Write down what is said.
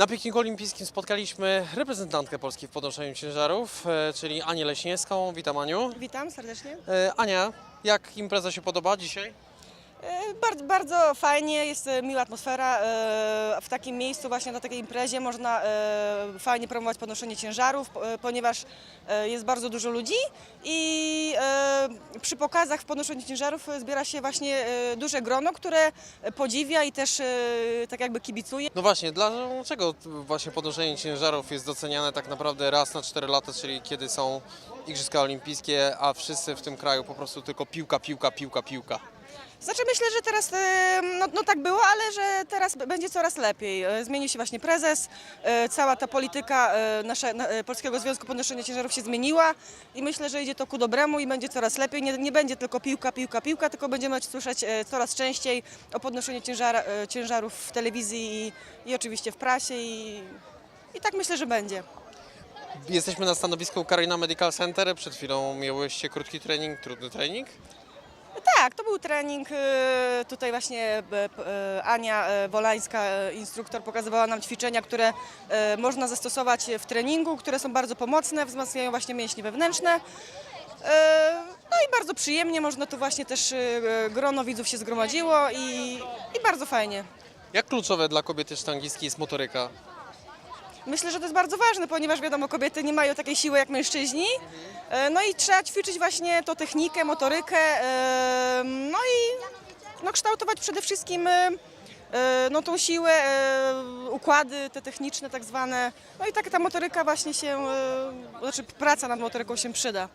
Na pikniku olimpijskim spotkaliśmy reprezentantkę Polski w podnoszeniu ciężarów, e, czyli Anię Leśniewską. Witam Aniu. Witam serdecznie. E, Ania, jak impreza się podoba dzisiaj? E, Bardzo, bardzo fajnie, jest e, miła atmosfera. e, W takim miejscu, właśnie na takiej imprezie można fajnie promować podnoszenie ciężarów, po- ponieważ jest bardzo dużo ludzi i przy pokazach w podnoszeniu ciężarów zbiera się właśnie duże grono, które podziwia i też tak jakby kibicuje. No właśnie, dlaczego właśnie podnoszenie ciężarów jest doceniane tak naprawdę raz na 4 lata, czyli kiedy są Igrzyska Olimpijskie, a wszyscy w tym kraju po prostu tylko piłka, piłka, piłka, piłka. Znaczy myślę, że teraz, no, no tak było, ale że teraz będzie coraz lepiej. E, Zmienił się właśnie prezes, e, cała ta polityka e, nasze, na- Polskiego Związku Podnoszenia Ciężarów się zmieniła i myślę, że idzie to ku dobremu i będzie coraz lepiej. Nie, nie będzie tylko piłka, piłka, piłka, tylko będziemy słyszeć coraz częściej o podnoszeniu ciężara, e, ciężarów w telewizji i, i oczywiście w prasie i, i tak myślę, że będzie. Jesteśmy na stanowisku Karina Medical Center. Przed chwilą miałyście krótki trening, trudny trening. Tak, to był trening. e, Tutaj właśnie e, e, Ania e, Wolańska, instruktor, pokazywała nam ćwiczenia, które można zastosować w treningu, które są bardzo pomocne, wzmacniają właśnie mięśnie wewnętrzne. No i bardzo przyjemnie, można tu właśnie też e, grono widzów się zgromadziło i, i bardzo fajnie. Jak kluczowe dla kobiety sztangistki jest motoryka? Myślę, że to jest bardzo ważne, ponieważ wiadomo, kobiety nie mają takiej siły jak mężczyźni. E, No i trzeba ćwiczyć właśnie to technikę, motorykę, e, no i no, kształtować przede wszystkim e, no, tą siłę, układy te techniczne tak zwane. No i tak ta motoryka właśnie się, znaczy praca nad motoryką się przyda.